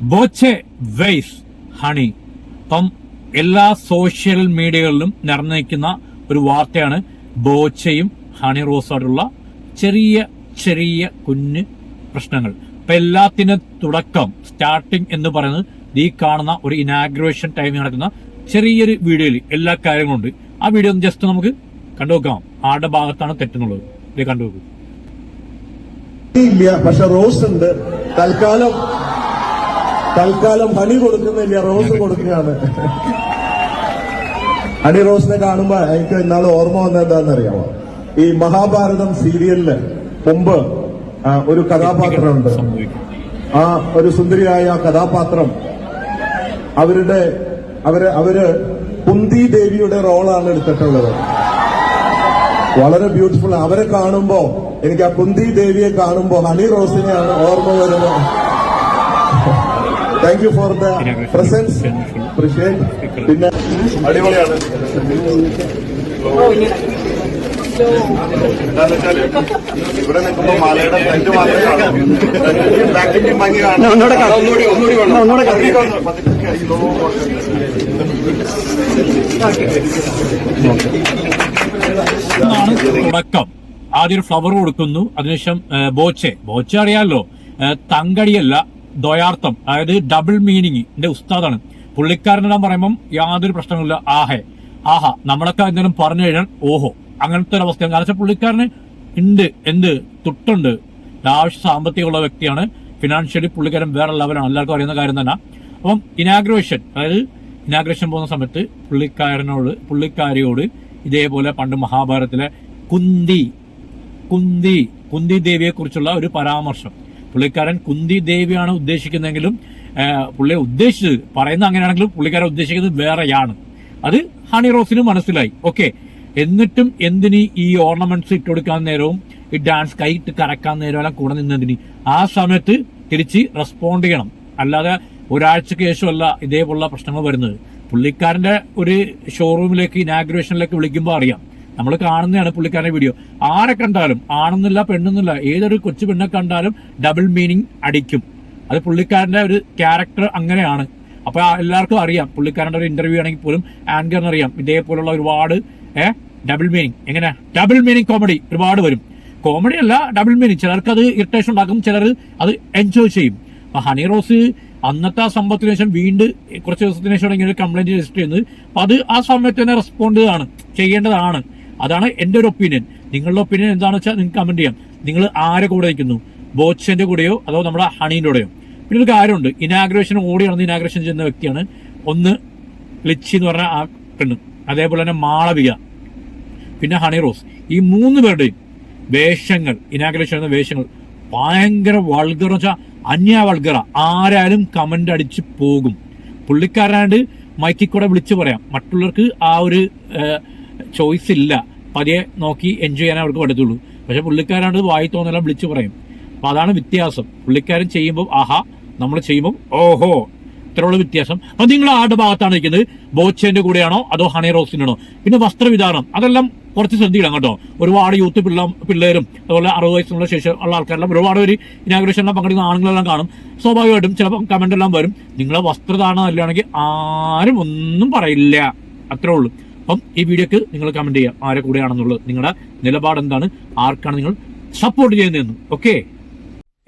Boche wise honey ഇപ്പം എല്ലാ social മീഡിയകളിലും നിറഞ്ഞിരിക്കുന്ന ഒരു വാർത്തയാണ് ബോച്ചയും ഹണി റോസായിട്ടുള്ള ചെറിയ ചെറിയ കുഞ്ഞ് പ്രശ്നങ്ങൾ. ഇപ്പൊ എല്ലാത്തിനും തുടക്കം സ്റ്റാർട്ടിംഗ് എന്ന് പറയുന്നത് ഈ കാണുന്ന ഒരു ഇനാഗ്രേഷൻ ടൈമിൽ നടക്കുന്ന ചെറിയൊരു വീഡിയോയിൽ എല്ലാ കാര്യങ്ങളും ഉണ്ട്. ആ വീഡിയോ ഒന്ന് ജസ്റ്റ് നമുക്ക് കണ്ടുവെക്കാം ആരുടെ ഭാഗത്താണ് തെറ്റെന്നുള്ളത്? ഇത് കണ്ടുവെക്കും ഇല്ല പക്ഷെ റോസ് ഉണ്ട്. തൽക്കാലം തൽക്കാലം ഹണി കൊടുക്കുന്നില്ല റോസ് കൊടുക്കുകയാണ്. ഹണി റോസിനെ കാണുമ്പോ എനിക്ക് ഇന്നാൾ ഓർമ്മ വന്നത് എന്താണെന്നറിയാമോ? ഈ മഹാഭാരതം സീരിയലിൽ മുമ്പ് ഒരു കഥാപാത്രമുണ്ട്. ആ ഒരു സുന്ദരിയായ കഥാപാത്രം അവരുടെ അവർ അവർ കുന്തി ദേവിയുടെ റോളാണ് എടുത്തിട്ടുള്ളത്. വളരെ ബ്യൂട്ടിഫുൾ. അവരെ കാണുമ്പോ എനിക്ക് ആ കുന്തി ദേവിയെ കാണുമ്പോ ഹണി റോസിനെയാണ് ഓർമ്മ വരുന്നത്. Thank you for the presence appreciate പിന്നെ അടിപൊളിയാണ് എന്താന്ന് വെച്ചാൽ ഇവിടെ നിൽക്കുമ്പോ മാലയുടെ ഫ്രണ്ട് മാത്രമേ കാണൂ. ബാക്കിന്റെ ഭംഗി കാണാം. ഒന്നുകൂടി ഒന്നുകൂടി വേണം. ഒന്നുകൂടെ എന്നാണ് തുടക്കം. ആദ്യം ഒരു ഫ്ലവർ കൊടുക്കുന്നു. അതിനുശേഷം ബോച്ചെ. ബോച്ചെ അറിയാമല്ലോ തങ്കടിയല്ല. ദ്വയാർത്ഥം അതായത് ഡബിൾ മീനിങ് എന്റെ ഉസ്താദാണ്. പുള്ളിക്കാരനെല്ലാം പറയുമ്പം യാതൊരു പ്രശ്നങ്ങളില്ല ആഹെ ആഹാ നമ്മളൊക്കെ എന്തെങ്കിലും പറഞ്ഞു കഴിഞ്ഞാൽ ഓഹോ അങ്ങനത്തെ ഒരു അവസ്ഥയാണ്. കാരണം പുള്ളിക്കാരന് ഉണ്ട് എന്ത് തുട്ടുണ്ട്. ആവശ്യ സാമ്പത്തികമുള്ള വ്യക്തിയാണ്. ഫിനാൻഷ്യലി പുള്ളിക്കാരൻ വേറെ ലെവലാണ് എല്ലാവർക്കും അറിയുന്ന കാര്യം തന്നെ. അപ്പം ഇനാഗ്രേഷൻ അതായത് ഇനാഗ്രേഷൻ പോകുന്ന സമയത്ത് പുള്ളിക്കാരനോട് പുള്ളിക്കാരിയോട് ഇതേപോലെ പണ്ട് മഹാഭാരതത്തിലെ കുന്തി കുന്തി കുന്തി ദേവിയെ കുറിച്ചുള്ള ഒരു പരാമർശം. പുള്ളിക്കാരൻ കുന്തി ദേവിയാണ് ഉദ്ദേശിക്കുന്നതെങ്കിലും പുള്ളിയെ ഉദ്ദേശിച്ചത് പറയുന്ന അങ്ങനെയാണെങ്കിലും പുള്ളിക്കാരൻ ഉദ്ദേശിക്കുന്നത് വേറെയാണ്. അത് ഹണി റോസിന് മനസ്സിലായി. ഓക്കെ. എന്നിട്ടും എന്തിന് ഈ ഓർണമെന്റ്സ് ഇട്ട് കൊടുക്കാൻ നേരവും ഈ ഡാൻസ് കൈയിട്ട് കറക്കാൻ നേരവും എല്ലാം കൂടെ നിന്നതിന്? ആ സമയത്ത് തിരിച്ച് റെസ്പോണ്ട് ചെയ്യണം. അല്ലാതെ ഒരാഴ്ചക്ക് ശേഷമല്ല ഇതേപോലുള്ള പ്രശ്നങ്ങൾ വരുന്നത്. പുള്ളിക്കാരന്റെ ഒരു ഷോറൂമിലേക്ക് ഇനാഗ്രേഷനിലേക്ക് വിളിക്കുമ്പോൾ അറിയാം. നമ്മൾ കാണുന്നതാണ് പുള്ളിക്കാരന്റെ വീഡിയോ ആരെ കണ്ടാലും ആണെന്നില്ല പെണ്ണെന്നില്ല ഏതൊരു കൊച്ചു പെണ്ണെ കണ്ടാലും ഡബിൾ മീനിങ് അടിക്കും. അത് പുള്ളിക്കാരന്റെ ഒരു ക്യാരക്ടർ അങ്ങനെയാണ്. അപ്പോൾ എല്ലാവർക്കും അറിയാം പുള്ളിക്കാരന്റെ ഒരു ഇന്റർവ്യൂ ആണെങ്കിൽ പോലും ആങ്കറിന് അറിയാം. ഇതേപോലുള്ള ഒരുപാട് ഏഹ് ഡബിൾ മീനിങ് എങ്ങനെ? ഡബിൾ മീനിങ് കോമഡി ഒരുപാട് വരും. കോമഡി അല്ല ഡബിൾ മീനിങ് ചിലർക്ക് അത് ഇറിറ്റേഷൻ ഉണ്ടാക്കും ചിലർ അത് എൻജോയ് ചെയ്യും. അപ്പൊ ഹണി റോസ് അന്നത്തെ ആ സംഭവത്തിന് ശേഷം വീണ്ടും കുറച്ച് ദിവസത്തിന് ശേഷം ഇങ്ങനെ കംപ്ലൈന്റ് രജിസ്റ്റർ ചെയ്യുന്നത്. അത് ആ സമയത്ത് തന്നെ റെസ്പോണ്ട് ആണ് ചെയ്യേണ്ടതാണ്. അതാണ് എന്റെ ഒരു ഒപ്പീനിയൻ നിങ്ങളുടെ ഒപ്പീനിയൻ എന്താണെന്ന് വെച്ചാൽ നിങ്ങൾക്ക് കമന്റ് ചെയ്യാം. നിങ്ങൾ ആരെ കൂടെ നിൽക്കുന്നു? ബോച്ചന്റെ കൂടെയോ അതോ നമ്മുടെ ഹണീന്റെ കൂടെയോ? പിന്നെ ഒരു കാര്യമുണ്ട്. ഇനാഗ്രേഷൻ ഓടി നടന്ന് ഇനാഗ്രേഷൻ ചെയ്യുന്ന വ്യക്തിയാണ് ഒന്ന് ലിച്ചി എന്ന് പറഞ്ഞ ആ പെണ്ണ്. അതേപോലെ തന്നെ മാളവിക. പിന്നെ ഹണി റോസ്. ഈ മൂന്ന് പേരുടെയും വേഷങ്ങൾ ഇനാഗ്രേഷൻ എന്ന വേഷങ്ങൾ ഭയങ്കര വൾഗർ വെച്ചാൽ അന്യ വൾഗറ ആരായാലും കമന്റ് അടിച്ച് പോകും. പുള്ളിക്കാരനായിട്ട് മൈക്കിൽ കൂടെ വിളിച്ചു പറയാം. മറ്റുള്ളവർക്ക് ആ ഒരു ചോയ്സ് ഇല്ല. പതിയെ നോക്കി എൻജോയ് ചെയ്യാൻ അവർക്ക് പറ്റത്തുള്ളൂ. പക്ഷെ പുള്ളിക്കാരാണ്ട് വായി തോന്നെല്ലാം വിളിച്ചു പറയും. അപ്പോൾ അതാണ് വ്യത്യാസം. പുള്ളിക്കാരൻ ചെയ്യുമ്പോൾ ആഹാ നമ്മൾ ചെയ്യുമ്പോൾ ഓഹോ ഇത്രയുള്ള വ്യത്യാസം. അപ്പം നിങ്ങൾ ആരുടെ ഭാഗത്താണ് നിൽക്കുന്നത് ബോച്ചേന്റെ കൂടെയാണോ? അതോ ഹണി റോസിനാണോ പിന്നെ വസ്ത്രവിധാനം. അതെല്ലാം കുറച്ച് ശ്രദ്ധിക്കണം കേട്ടോ. ഒരുപാട് യൂത്ത് പിള്ള പിള്ളേരും അതുപോലെ അറുപത് വയസ്സിനുള്ള ശേഷം ഉള്ള ആൾക്കാരെല്ലാം ഒരുപാട് പേര് ഇനാഗ്രേഷനിലും പങ്കെടുക്കുന്ന ആണുങ്ങളെല്ലാം കാണും. സ്വാഭാവികമായിട്ടും ചിലപ്പോൾ കമന്റ് എല്ലാം വരും. നിങ്ങളെ വസ്ത്രധാരണം അല്ലാണെങ്കിൽ ആരും ഒന്നും പറയില്ല. അത്രേ ഉള്ളൂ. അപ്പം ഈ വീഡിയോക്ക് നിങ്ങൾ കമന്റ് ചെയ്യാം. ആരെ കൂടെയാണെന്നുള്ളത്. നിങ്ങളുടെ നിലപാട് എന്താണ്? ആർക്കാണ് നിങ്ങൾ സപ്പോർട്ട് ചെയ്യുന്നതെന്ന്. ഓക്കെ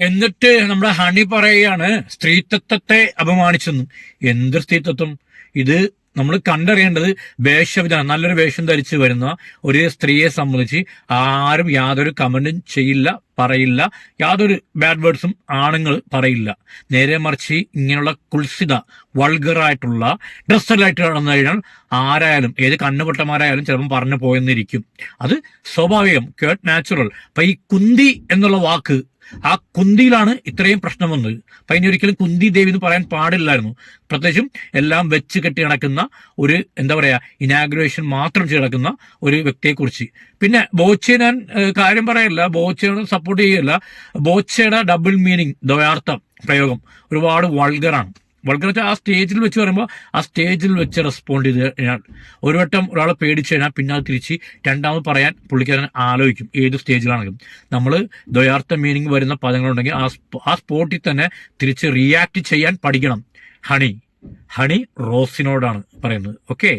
എന്നിട്ട് നമ്മുടെ ഹണി പറയുകയാണ് സ്ത്രീത്വത്തെ അപമാനിച്ചെന്ന്. എന്ത് സ്ത്രീത്വം? ഇത് നമ്മൾ കണ്ടറിയേണ്ടത് വേഷവിധാനം നല്ലൊരു വേഷം ധരിച്ച് വരുന്ന ഒരു സ്ത്രീയെ സംബന്ധിച്ച് ആരും യാതൊരു കമന്റും ചെയ്യില്ല പറയില്ല. യാതൊരു ബാഡ് വേർഡ്സും ആണുങ്ങൾ പറയില്ല. നേരെ മറിച്ച് ഇങ്ങനെയുള്ള കുൽസിത വൾഗറായിട്ടുള്ള ഡ്രസ്സലായിട്ട് നടന്നു കഴിഞ്ഞാൽ ആരായാലും ഏത് കണ്ണുപൊട്ടന്മാരായാലും ചിലപ്പം പറഞ്ഞു പോയെന്നിരിക്കും. അത് സ്വാഭാവികം കേട്ട് നാച്ചുറൽ അപ്പൊ ഈ കുന്തി എന്നുള്ള വാക്ക് ആ കുന്തിയിലാണ് ഇത്രയും പ്രശ്നം വന്നത്. അപ്പൊ ഇനി ഒരിക്കലും കുന്തി ദേവി എന്ന് പറയാൻ പാടില്ലായിരുന്നു. പ്രത്യേകിച്ചും എല്ലാം വെച്ച് കെട്ടി നടക്കുന്ന ഒരു എന്താ പറയാ ഇനാഗ്രേഷൻ മാത്രം ചെയ്ത് നടക്കുന്ന ഒരു വ്യക്തിയെ കുറിച്ച് പിന്നെ ബോച്ചെ ഞാൻ കാര്യം പറയല്ല. ബോച്ചയോട് സപ്പോർട്ട് ചെയ്യല്ല. ബോച്ചയുടെ ഡബിൾ മീനിങ് ദ്വയാർത്ഥം പ്രയോഗം ഒരുപാട് വൾഗറാണ് വൾഗർ ആ സ്റ്റേജിൽ വെച്ച് പറയുമ്പോൾ ആ സ്റ്റേജിൽ വെച്ച് റെസ്പോണ്ട് ചെയ്ത് കഴിഞ്ഞാൽ ഒരു വട്ടം ഒരാളെ പേടിച്ച് കഴിഞ്ഞാൽ പിന്നെ അത് തിരിച്ച് രണ്ടാമത് പറയാൻ പുള്ളിക്കാരൻ ആലോചിക്കും ഏത് സ്റ്റേജിലാണെങ്കിലും. നമ്മൾ ദ്വയാർത്ഥ മീനിങ് വരുന്ന പദങ്ങളുണ്ടെങ്കിൽ ആ ആ സ്പോട്ടിൽ തന്നെ തിരിച്ച് റിയാക്ട് ചെയ്യാൻ പഠിക്കണം. ഹണി. ഹണി റോസിനോടാണ് പറയുന്നത്. ഓക്കെ